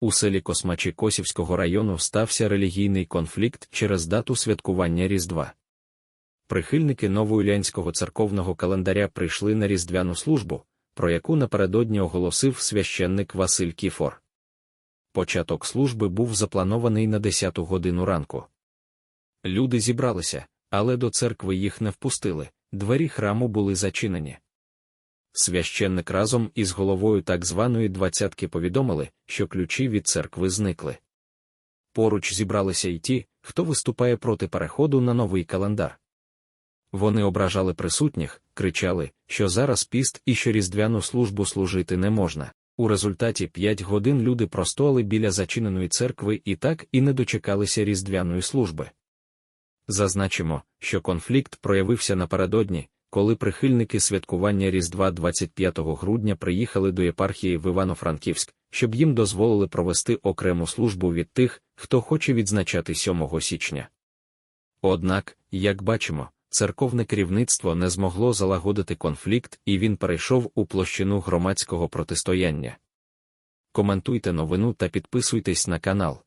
У селі Космачі Косівського району стався релігійний конфлікт через дату святкування Різдва. Прихильники новоюлянського церковного календаря прийшли на різдвяну службу, про яку напередодні оголосив священник Василь Кіфор. Початок служби був запланований на 10 годину ранку. Люди зібралися, але до церкви їх не впустили, двері храму були зачинені. Священник разом із головою так званої двадцятки повідомили, що ключі від церкви зникли. Поруч зібралися й ті, хто виступає проти переходу на новий календар. Вони ображали присутніх, кричали, що зараз піст і що різдвяну службу служити не можна. У результаті п'ять годин люди простояли біля зачиненої церкви і так і не дочекалися різдвяної служби. Зазначимо, що конфлікт проявився напередодні, коли прихильники святкування Різдва 25 грудня приїхали до єпархії в Івано-Франківськ, щоб їм дозволили провести окрему службу від тих, хто хоче відзначати 7 січня. Однак, як бачимо, церковне керівництво не змогло залагодити конфлікт і він перейшов у площину громадського протистояння. Коментуйте новину та підписуйтесь на канал.